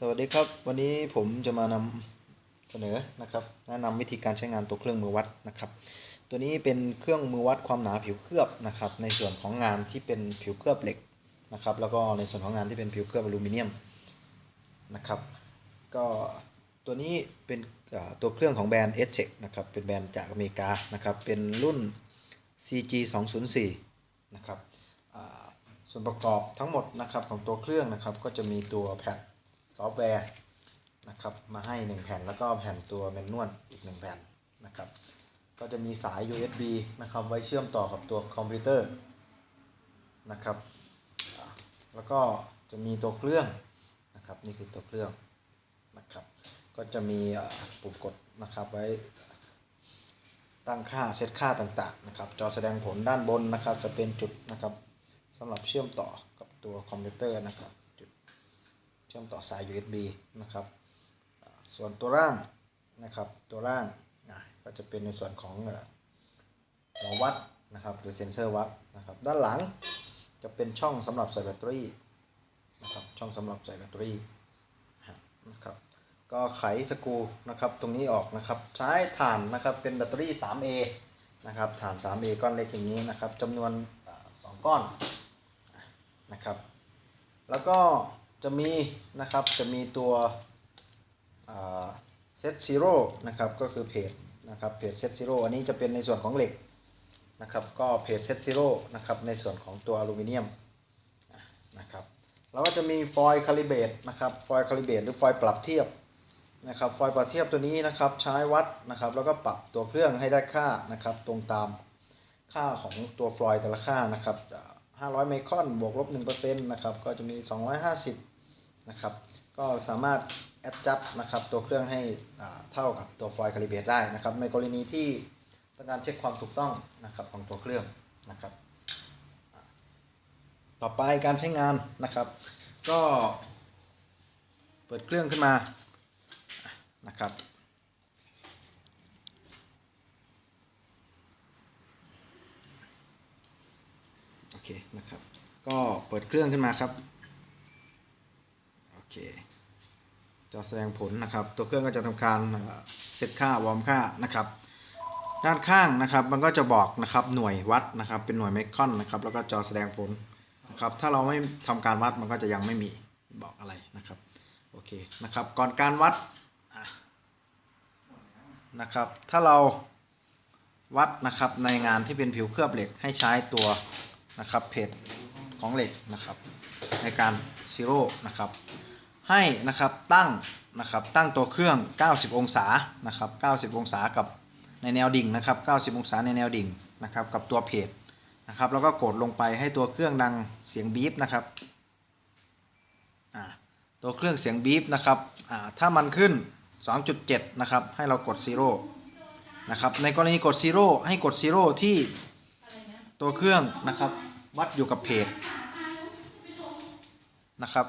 สวัสดีครับ วันนี้ผมจะมานำเสนอนะครับ แนะนำวิธีการใช้งานตัวเครื่องมือวัดนะครับ ตัวนี้เป็นเครื่องมือวัดความหนาผิวเคลือบนะครับ ในส่วนของงานที่เป็นผิวเคลือบเหล็กนะครับ แล้วก็ในส่วนของงานที่เป็นผิวเคลือบอลูมิเนียมนะครับ ก็ตัวนี้เป็นตัวเครื่องของแบรนด์ s t e c h นะครับ เป็นแบรนด์จากอเมริกานะครับ เป็นรุ่น CG 204นะครับส่วนประกอบทั้งหมดนะครับของตัวเครื่องนะครับ ก็จะมีตัวแผ่น ซอฟต์แวร์นะครับมาให้ 1 แผ่นแล้วก็แผ่นตัวแมนนวลอีก 1 แผ่นนะครับก็จะมีสาย USB นะครับไว้เชื่อมต่อกับตัวคอมพิวเตอร์นะครับแล้วก็จะมีตัวเครื่องนะครับนี่คือตัวเครื่องนะครับก็จะมีปุ่มกดนะครับไว้ตั้งค่าเซตค่าต่างๆนะครับจอแสดงผลด้านบนนะครับจะเป็นจุดนะครับสำหรับเชื่อมต่อกับตัวคอมพิวเตอร์นะครับ ชื่อมต่อสาย USB นะครับ ส่วนตัวร่างนะครับตัวร่างนะก็จะเป็นในส่วนของเอ่อหัววัดนะครับหรือเซ็นเซอร์วัดนะครับด้านหลังจะเป็นช่องสำหรับใส่แบตเตอรี่นะครับช่องสำหรับใส่แบตเตอรี่นะครับก็ไขสกูนะครับตรงนี้ออกนะครับใช้ถ่านนะครับเป็นแบตเตอรี่ 3A นะครับถ่าน 3A ก้อนเล็กอย่างนี้นะครับจำนวนอ่าสองก้อนนะครับแล้วก็ จะมีนะครับจะมีตัวเซตซีโร่นะครับก็คือเพจนะครับเพจเซตซีโร่อันนี้จะเป็นในส่วนของเหล็กนะครับก็เพจเซตซีโร่นะครับในส่วนของตัวอลูมิเนียมนะครับแล้วก็จะมีฟอยล์คาลิเบตนะครับฟอยล์คาลิเบตหรือฟอยล์ปรับเทียบนะครับฟอยล์ปรับเทียบตัวนี้นะครับใช้วัดนะครับแล้วก็ปรับตัวเครื่องให้ได้ค่านะครับตรงตามค่าของตัวฟลอยล์แต่ละค่านะครับ 500 ไมครอน บวกลบ1%นะครับ ก็จะมี 250 นะครับ ก็สามารถ adjust นะครับตัวเครื่องให้เท่ากับตัวฟอยล์คาลิเบรตได้นะครับ ในกรณีที่ต้องการเช็คความถูกต้องนะครับของตัวเครื่องนะครับ ต่อไปการใช้งานนะครับ ก็เปิดเครื่องขึ้นมานะครับ โอเคนะครับ ก็เปิดเครื่องขึ้นมาครับ โอเคจอแสดงผลนะครับ ตัวเครื่องก็จะทำการเซตค่าวอร์มค่านะครับ ด้านข้างนะครับ มันก็จะบอกนะครับหน่วยวัดนะครับ เป็นหน่วยไมครอนนะครับ แล้วก็จอแสดงผลนะครับ ถ้าเราไม่ทำการวัดมันก็จะยังไม่มีบอกอะไรนะครับ โอเคนะครับ ก่อนการวัดนะครับ ถ้าเราวัดนะครับในงานที่เป็นผิวเคลือบเหล็กให้ใช้ตัว นะครับเพจของเหล็กนะครับในการซีโร่นะครับให้นะครับตั้งนะครับตั้งตัวเครื่อง 90 องศานะครับ 90 องศากับในแนวดิ่งนะครับ 90 องศาในแนวดิ่งนะครับกับตัวเพจนะครับแล้วก็กดลงไปให้ตัวเครื่องดังเสียงบีบนะครับตัวเครื่องเสียงบีบนะครับถ้ามันขึ้น 2.7 นะครับให้เรากดซีโร่นะครับในกรณีกดซีโร่ให้กดซีโร่ที่ตัวเครื่องนะครับ วัดอยู่กับเพจนะครับ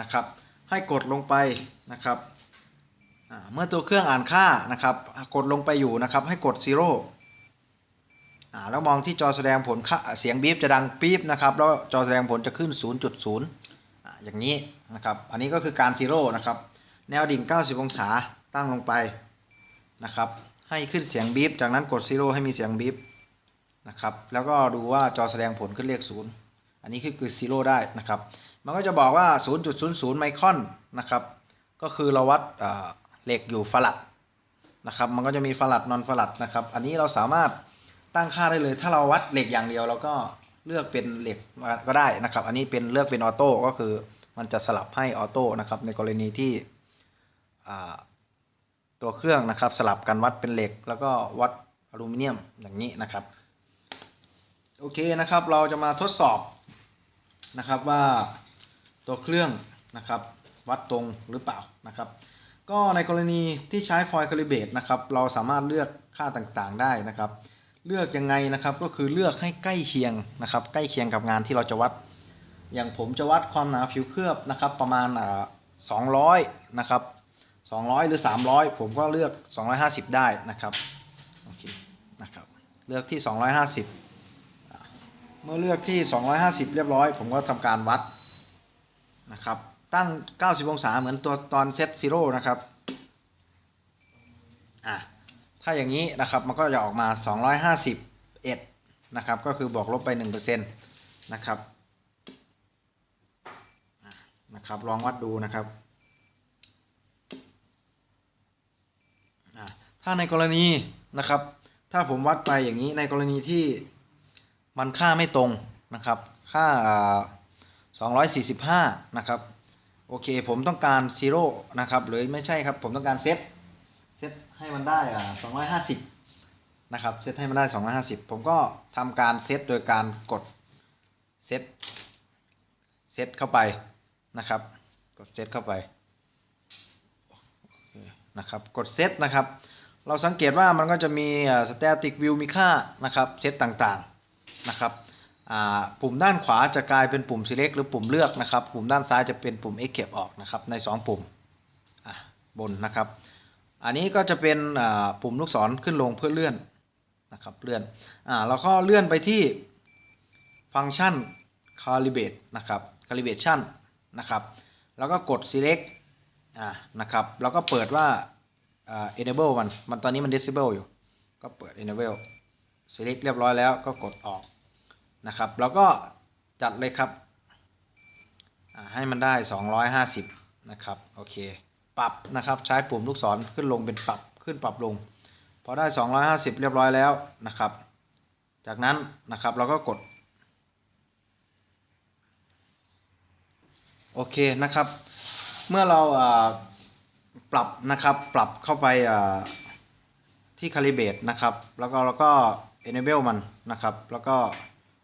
นะครับ ให้กดลงไปนะครับเมื่อตัวเครื่องอ่านค่านะครับ กดลงไปอยู่นะครับ ให้กดซีโร่อ่าแล้วมองที่จอแสดงผลค่าเสียงบีบจะดังปี๊บนะครับ แล้วจอแสดงผลจะขึ้น 0.0อ่าอย่างนี้นะครับ อันนี้ก็คือการซีโร่นะครับ แนวดิ่ง 90 องศาตั้งลงไปนะครับ ให้ขึ้นเสียงบีบ จากนั้นกดซีโร่ให้มีเสียงบีบ นะครับ แล้วก็ดูว่าจอแสดงผลขึ้นเลขศูนย์อันนี้คือคือซีโร่ได้นะครับ มันก็จะบอกว่า 0.00 ไมครอนนะครับ ก็คือเราวัดเหล็กอยู่ฟลัดนะครับ มันก็จะมีฟลัดนอนฟลัดนะครับ อันนี้เราสามารถตั้งค่าได้เลย ถ้าเราวัดเหล็กอย่างเดียวเราก็เลือกเป็นเหล็กก็ได้นะครับ อันนี้เป็นเลือกเป็นออโต้ก็คือมันจะสลับให้ออโต้นะครับ ในกรณีที่ตัวเครื่องนะครับสลับกันวัดเป็นเหล็ก แล้วก็วัดอลูมิเนียมอย่างนี้นะครับ โอเคนะครับ เราจะมาทดสอบนะครับว่าตัวเครื่องนะครับวัดตรงหรือเปล่านะครับ ก็ในกรณีที่ใช้ฟอยล์คาลิเบตนะครับเราสามารถเลือกค่าต่างๆได้นะครับ เลือกยังไงนะครับก็คือเลือกให้ใกล้เคียงนะครับ ใกล้เคียงกับงานที่เราจะวัด อย่างผมจะวัดความหนาผิวเคลือบนะครับ ประมาณอ่า200นะครับ200หรือ300ผมก็เลือก250ได้นะครับโอเคนะครับเลือกที่250อะ เมื่อเลือกที่ 250 เรียบร้อย ผมก็ทำการวัดนะครับ ตั้ง 90 องศาเหมือนตัวตอนเซตซีโร่นะครับ อะ ถ้าอย่างนี้นะครับ มันก็จะออกมา 251 นะครับ ก็คือบวกลบไป 1%นะครับ นะครับ ลองวัดดูนะครับอะถ้าในกรณีนะครับ ถ้าผมวัดไปอย่างนี้ในกรณีที่ มันค่าไม่ตรงนะครับค่าอ่า 245 นะครับ โอเค ผมต้องการซีโร่นะครับ หรือไม่ใช่ครับ ผมต้องการเซต เซตให้มันได้อ่า250 นะครับ เซตให้มันได้ 250 ผมก็ทำการเซตโดยการกดเซต เซตเข้าไปนะครับ กดเซตเข้าไปนะครับ กดเซตนะครับ เราสังเกตว่ามันก็จะมีสแตติกวิวมีค่านะครับ เซตต่างๆ นะครับปุ่มด้านขวาจะกลายเป็นปุ่ม select หรือปุ่มเลือกนะครับ ปุ่มด้านซ้ายจะเป็นปุ่ม escape ออกนะครับใน 2 ปุ่มบนนะครับ อันนี้ก็จะเป็นปุ่มลูกศรขึ้นลงเพื่อเลื่อนนะครับเลื่อนอ่าเราก็เลื่อนไปที่ฟังก์ชัน calibrate นะครับ calibration นะครับ แล้วก็กด select อ่านะครับแล้วก็เปิดว่าอ่า enable มันมันตอนนี้มัน disable อยู่ ก็เปิด enable select เรียบร้อยแล้วก็กดออก นะครับ แล้วก็จัดเลยครับ ให้มันได้ 250 นะครับ โอเค ปรับนะครับ ใช้ปุ่มลูกศรขึ้นลงเป็นปรับขึ้นปรับลง พอได้ 250 เรียบร้อยแล้วนะครับ จากนั้นนะครับเราก็กด โอเคนะครับ เมื่อเราปรับนะครับปรับเข้าไปที่ calibrate นะครับ แล้วก็แล้วก็ enable มันนะครับ แล้วก็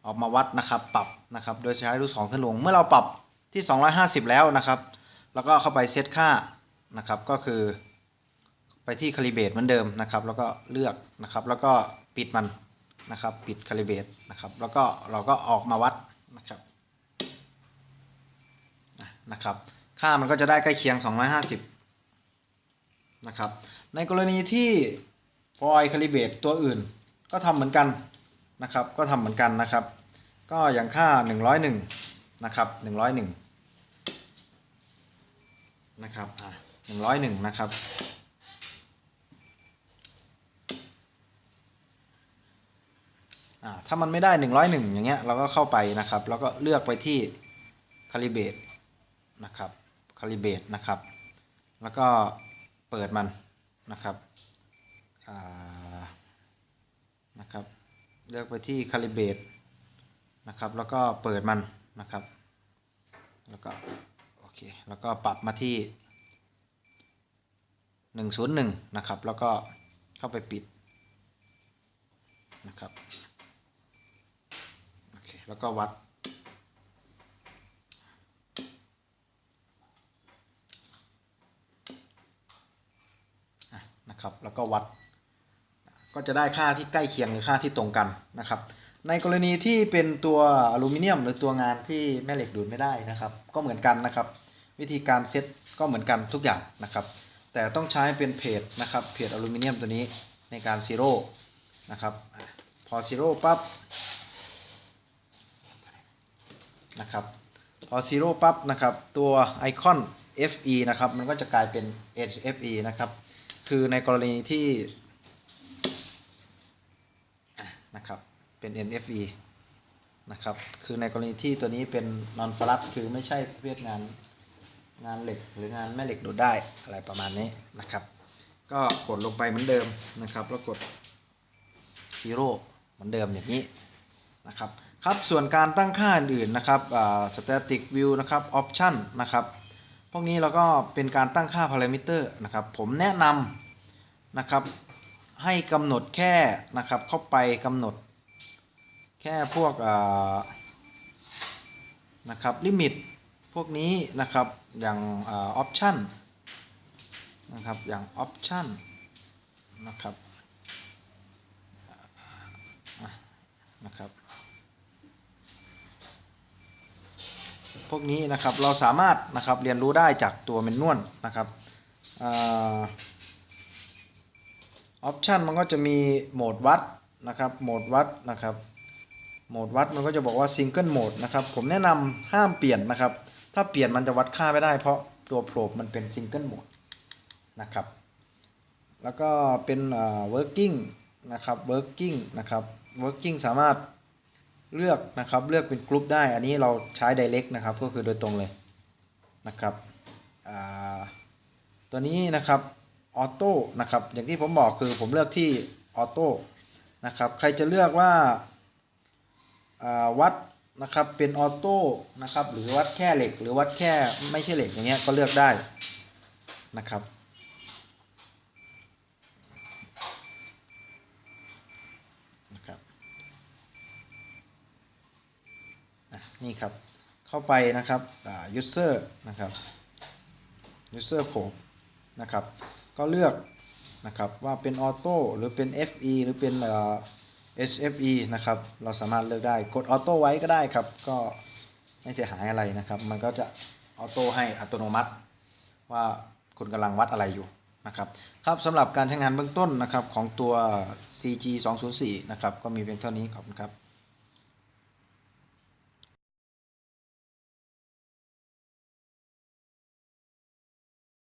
ออกมาวัดนะครับปรับนะครับ โดยใช้ลูกศรขึ้นลง เมื่อเราปรับที่ 250 แล้วนะครับ แล้วก็เข้าไปเซตค่านะครับ ก็คือไปที่ calibrate เหมือนเดิมนะครับ แล้วก็เลือกนะครับ แล้วก็ปิดมันนะครับ ปิด calibrate นะครับ แล้วก็เราก็ออกมาวัดนะครับนะครับ ค่ามันก็จะได้ใกล้เคียง 250 นะครับ ในกรณีที่ for i calibrate ตัวอื่นก็ทำเหมือนกัน นะครับ ก็ทำเหมือนกันนะครับ ก็อย่างค่า 101 นะครับ 101 นะครับอะ101 นะครับ อ่า ถ้ามันไม่ได้ 101 อย่างเงี้ย เราก็เข้าไปนะครับ แล้วก็เลือกไปที่ calibrate นะครับ คาลิเบตนะครับ แล้วก็เปิดมันนะครับ อ่า นะครับ เลือกไปที่คาลิเบตนะครับ แล้วก็เปิดมันนะครับ แล้วก็โอเค แล้วก็ปรับมาที่ 101 นะครับ แล้วก็เข้าไปปิดนะครับโอเค แล้วก็วัดนะครับ แล้วก็วัด ก็จะได้ค่าที่ใกล้เคียงหรือค่าที่ตรงกันนะครับ ในกรณีที่เป็นตัวอลูมิเนียม หรือตัวงานที่แม่เหล็กดูดไม่ได้นะครับ ก็เหมือนกันนะครับ วิธีการเซตก็เหมือนกันทุกอย่างนะครับ แต่ต้องใช้เป็นเพจนะครับเพจอลูมิเนียมตัวนี้ในการซีโร่นะครับพอซีโร่ปั๊บนะครับพอซีโร่ปั๊บนะครับตัวไอคอน FE นะครับมันก็จะกลายเป็น HFE นะครับคือในกรณีที่ นะครับ เป็น NFE นะครับ คือในกรณีที่ตัวนี้เป็น non f l u t คือไม่ใช่ประเภทงานงานเหล็กหรืองานแม่เหล็กดูดได้อะไรประมาณนี้นะครับ ก็กดลงไปเหมือนเดิมนะครับ แล้วกด zero เหมือนเดิมอย่างนี้นะครับครับส่วนการตั้งค่าอื่นๆนะครับอ่า static view นะครับ option นะครับ พวกนี้เราก็เป็นการตั้งค่าพารามิเตอร์นะครับ ผมแนะนำนะครับ ให้กำหนดแค่นะครับเข้าไปกำหนด แค่พวกนะครับลิมิตพวกนี้นะครับอย่างออปชันนะครับอย่างออปชันนะครับนะครับพวกนี้นะครับเราสามารถนะครับเรียนรู้ได้จากตัวเมนนวลนะครับอ ออปชันมันก็จะมีโหมดวัดนะครับโหมดวัดนะครับโหมดวัดมันก็จะบอกว่าซิงเกิลโหมดนะครับผมแนะนำห้ามเปลี่ยนนะครับ ถ้าเปลี่ยนมันจะวัดค่าไม่ได้เพราะตัวโปรบมันเป็นซิงเกิลโหมดนะครับแล้วก็เป็นเอ่อ working นะครับ working นะครับ working สามารถเลือกนะครับเลือกเป็นกลุ่มได้ อันนี้เราใช้ direct นะครับก็คือโดยตรงเลยนะครับอ่าตัวนี้นะครับ ออโต้นะครับอย่างที่ผมบอกคือผมเลือกที่ออโต้นะครับใครจะเลือกว่าอ่าวัดนะครับเป็นออโต้นะครับหรือวัดแค่เหล็ก หรือวัดแค่ไม่ใช่เหล็กอย่างเงี้ยก็เลือกได้นะครับนะครับนี่ครับเข้าไปนะครับอ่า user นะครับ user probe นะครับ ก็เลือกนะครับว่าเป็นออโต้หรือเป็น FE หรือเป็นเอ่อ SFE นะครับ เราสามารถเลือกได้กดออโต้ไว้ก็ได้ครับ ก็ไม่เสียหายอะไรนะครับ มันก็จะออโต้ให้อัตโนมัติ ว่าคุณกำลังวัดอะไรอยู่นะครับครับสำหรับการใช้งานเบื้องต้นนะครับของตัว CG 204นะครับก็มีเพียงเท่านี้ขอบคุณครับ